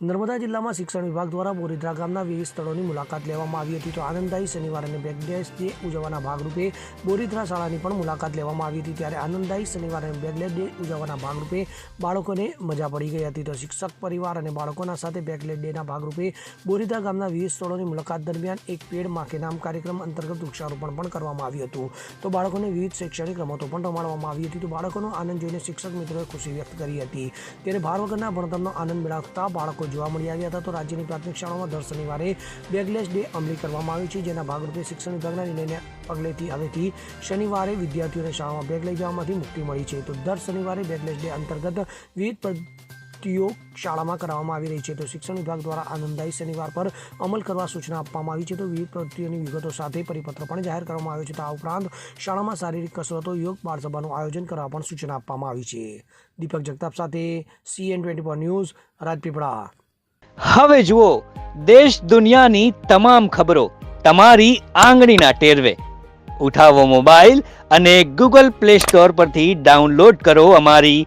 નર્મદા જિલ્લામાં શિક્ષણ વિભાગ દ્વારા બોરીદ્રા ગામના વિવિધ સ્થળોની મુલાકાત લેવામાં આવી હતી. તો આનંદદાયી શનિવાર અને બેક ડે ઉજવવાના ભાગરૂપે બોરીદ્રા શાળાની પણ મુલાકાત લેવામાં આવી હતી. ત્યારે આનંદદાયી શનિવાર અને બેકલેટ ડે ઉજવવાના ભાગરૂપે બાળકોને મજા પડી ગઈ હતી. તો શિક્ષક પરિવાર અને બાળકોના સાથે બેકલેટ ડેના ભાગરૂપે બોરીદ્રા ગામના વિવિધ સ્થળોની મુલાકાત દરમિયાન એક પેડ માખે નામ કાર્યક્રમ અંતર્ગત વૃક્ષારોપણ પણ કરવામાં આવ્યું હતું. તો બાળકોને વિવિધ શૈક્ષણિક રમતો પણ રમાડવામાં આવી હતી. તો બાળકોનો આનંદ જોઈને શિક્ષક મિત્રોએ ખુશી વ્યક્ત કરી હતી. ત્યારે ભાર વગરના ભણતરનો આનંદ મેળવતા બાળકો જોવા મળી આવ્યા હતા, તો રાજ્યની પ્રાથમિક શાળાઓમાં દર શનિવારે બેગલેસ ડે અમલી કરવામાં આવ્યું છે, જેના ભાગરૂપે શિક્ષણ વિભાગના નિર્ણયને પગલેથી હવેથી શનિવારે વિદ્યાર્થીઓને શાળામાં બેગ લઈ જવામાંથી મુક્તિ મળી છે. તો દર શનિવારે બેગલેસ ડે અંતર્ગત વિવિધ પ્રવૃત્તિઓ શાળામાં કરવામાં આવી રહી છે તો શિક્ષણ વિભાગ દ્વારા આનંદદાયી શનિવાર પર અમલ કરવા સૂચના આપવામાં આવી છે તો વિવિધ પ્રવૃત્તિઓની વિગતો સાથે પરિપત્ર પણ જાહેર કરવામાં આવ્યો છે તો આ ઉપરાંત શાળામાં શારીરિક કસરતો, યોગ, બાળસભાનું આયોજન કરવા પણ સૂચના આપવામાં આવી છે. દીપક જગતાપ સાથે CN twenty four news Rajpipla. હવે જુઓ, દેશ દુનિયાની તમામ ખબરો તમારી આંગળીના ટેરવે. ઉઠાવો મોબાઈલ અને ગૂગલ પ્લે સ્ટોર પરથી ડાઉનલોડ કરો અમારી